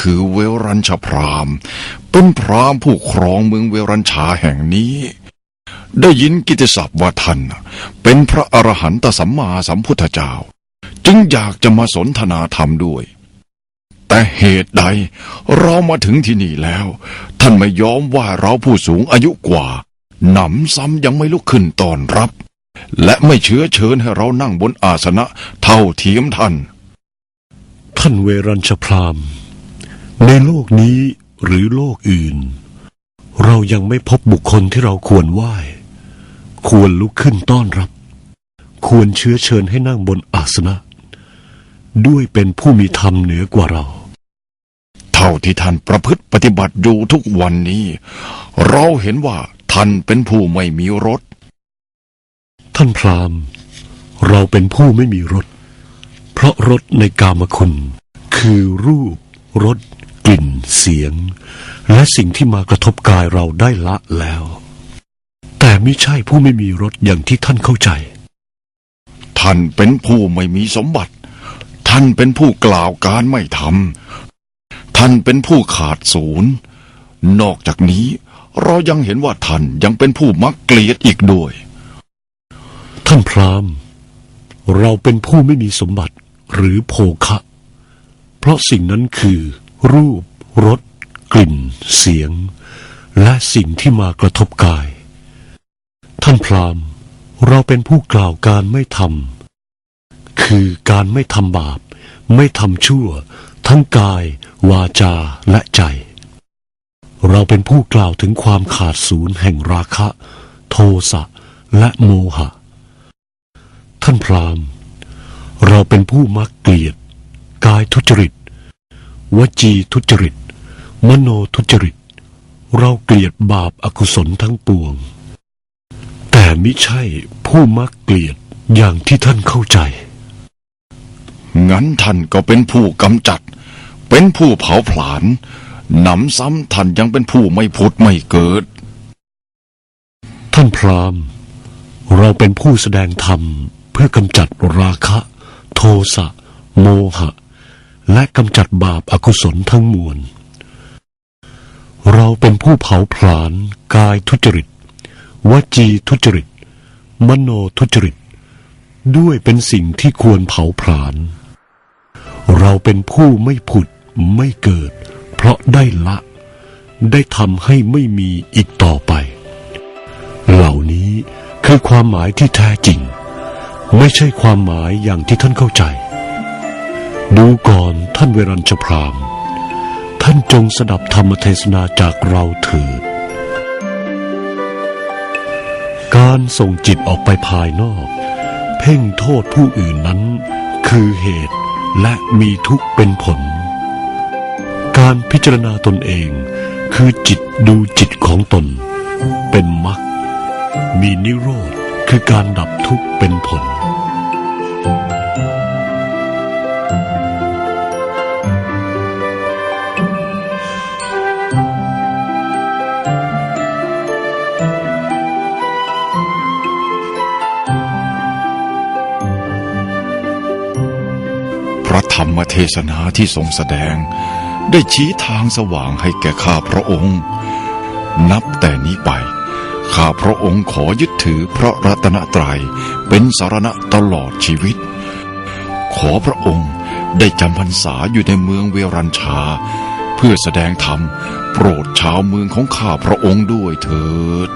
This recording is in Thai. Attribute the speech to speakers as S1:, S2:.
S1: คือเวรัญชพรามเป็นพรามผู้ครองเมืองเวรัญชาแห่งนี้ ได้ยินกิตติศัพท์ว่าท่านเป็นพระอรหันตสัมมาสัมพุทธเจ้า จึงอยากจะมาสนทนาธรรมด้วย แต่เหตุใดเรามาถึงที่นี่แล้ว ท่านไม่ยอมว่าเราผู้สูงอายุกว่าหนำซ้ำยังไม่ลุกขึ้นต้อนรับ และไม่เชื้อเชิญให้เรานั่งบนอาสนะเท่าเทียมท่าน
S2: ท่านเวรัญชพรามณ์ ในโลกนี้หรือโลกอื่น เรายังไม่พบบุคคลที่เราควรไหว้ ควรลุกขึ้นต้อนรับ ควรเชื้อเชิญให้นั่งบนอาสนะ ด้วยเป็นผู้มีธรรมเหนือกว่าเรา
S1: เท่าที่ท่านประพฤติปฏิบัติอยู่ทุกวันนี้ เราเห็นว่าท่านเป็นผู้ไม่มีรถ
S2: ท่านพราหมณ์ เราเป็นผู้ไม่มีรสเพราะรสในกามคุณ คือรูปรสกลิ่น เสียง และสิ่งที่มากระทบกายเราได้ละแล้ว แต่ไม่ใช่ผู้ไม่มีรสอย่างที่ท่านเข้าใจ
S1: ท่านเป็นผู้ไม่มีสมบัติ ท่านเป็นผู้กล่าวการไม่ทำท่านเป็นผู้ขาดศูนย์นอกจากนี้เรายังเห็นว่าท่านยังเป็นผู้มักเกลียดอีกด้วย
S2: ท่านพราหมณ์ เราเป็นผู้ไม่มีสมบัติหรือโภคะ เพราะสิ่งนั้นคือรูป รสกลิ่น เสียง และสิ่งที่มากระทบกาย ท่านพรามเราเป็นผู้กล่าวการไม่ทำคือการไม่ทำบาป ไม่ทำชั่ว ทั้งกาย วาจาและใจ เราเป็นผู้กล่าวถึงความขาดศูนย์แห่งราคะ โทสะและโมหะ ท่านพรามเราเป็นผู้มักเกลียด กายทุจริต วจีทุจริต มโนทุจริต เราเกลียดบาปอากุศลทั้งปวง แต่มิใช่ผู้มักเกลียดอย่างที่ท่านเข้าใจ
S1: งั้นท่านก็เป็นผู้กำจัด เป็นผู้เผาผลาญหนำซ้ำท่านยังเป็นผู้ไม่ผุดไม่เกิด
S2: ท่านพราหมณ์เราเป็นผู้แสดงธรรมเพื่อกำจัดราคะ โทสะ โมหะ และกำจัดบาปอากุศลทั้งมวล เราเป็นผู้เผาผลาญกายทุจริต วจีทุจริต มโนทุจริต ด้วยเป็นสิ่งที่ควรเผาผลาญ เราเป็นผู้ไม่ผุดไม่เกิด เพราะได้ละ ได้ทำให้ไม่มีอีกต่อไป เหล่านี้คือความหมายที่แท้จริง ไม่ใช่ความหมายอย่างที่ท่านเข้าใจ ดูก่อนท่านเวรัญชพราม ท่านจงสดับธรรมเทศนาจากเราเถิด การส่งจิตออกไปภายนอก เพ่งโทษผู้อื่นนั้น คือเหตุและมีทุกข์เป็นผล การพิจารณาตนเองคือจิตดูจิตของตน เป็นมรรคมีนิโรธคือการดับทุกข์เป็นผล
S1: พระธรรมเทศนาที่ทรงแสดง ได้ชี้ทางสว่างให้แก่ข้าพระองค์ นับแต่นี้ไป ข้าพระองค์ขอยึดถือพระรัตนตรัยเป็นสารณะตลอดชีวิต ขอพระองค์ได้จำพรรษาอยู่ในเมืองเวรัญชา เพื่อแสดงธรรมโปรดชาวเมืองของข้าพระองค์ด้วยเถิด